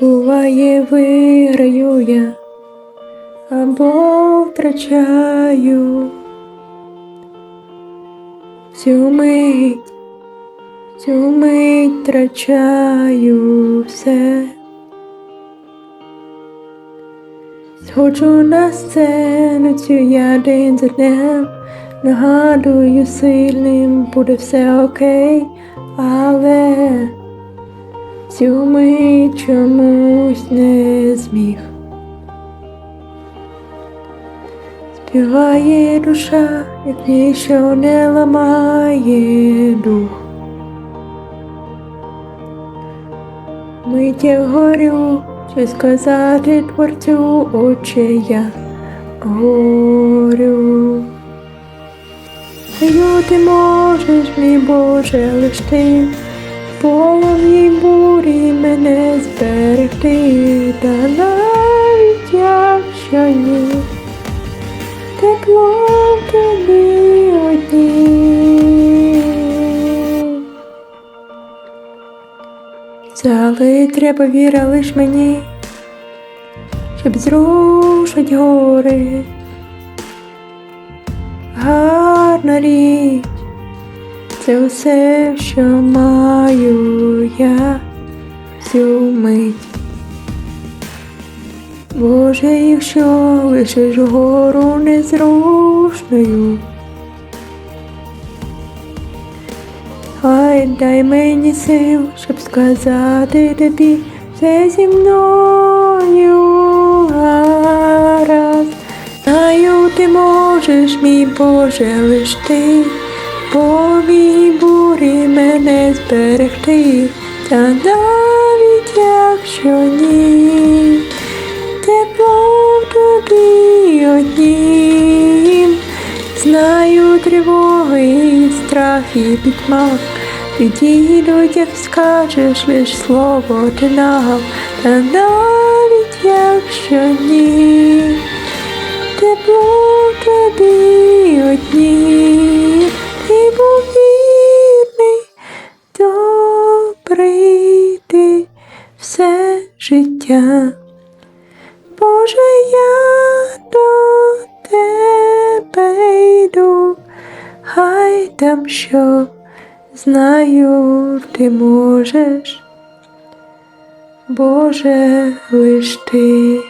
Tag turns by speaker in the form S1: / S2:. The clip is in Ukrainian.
S1: Буває, виграю я або втрачаю цю мить, цю мить втрачаю все. Сходжу на сцену цю я день за днем, нагадую сильним, буде все окей, але цю мить чомусь не зміг. Співає душа, як ніщо не ламає дух. Мить я горю, що сказати творцю, отче я горю. Ти можеш, мій Боже, лиш ти, половій бурі мене зберегти, та навіть якщо ні, тепло тобі одні. Зали треба віра лиш мені, щоб зрушить гори. Гарна річ, це усе, що маю я всю мить. Боже, якщо лишиш гору незрушною, Хай дай мені сил, щоб сказати тобі все зі мною гаразд. Знаю, ти можеш, мій Боже, лиш ти, по мій мене зберегти, та навіть якщо ні, тепло в тобі однім. Знаю тривоги страх і пітьма, тоді людях скажеш лиш слово ти нам, та навіть якщо ні, життя. Боже, я до тебе йду, хай там що знаю, ти можеш, Боже, лиш ти.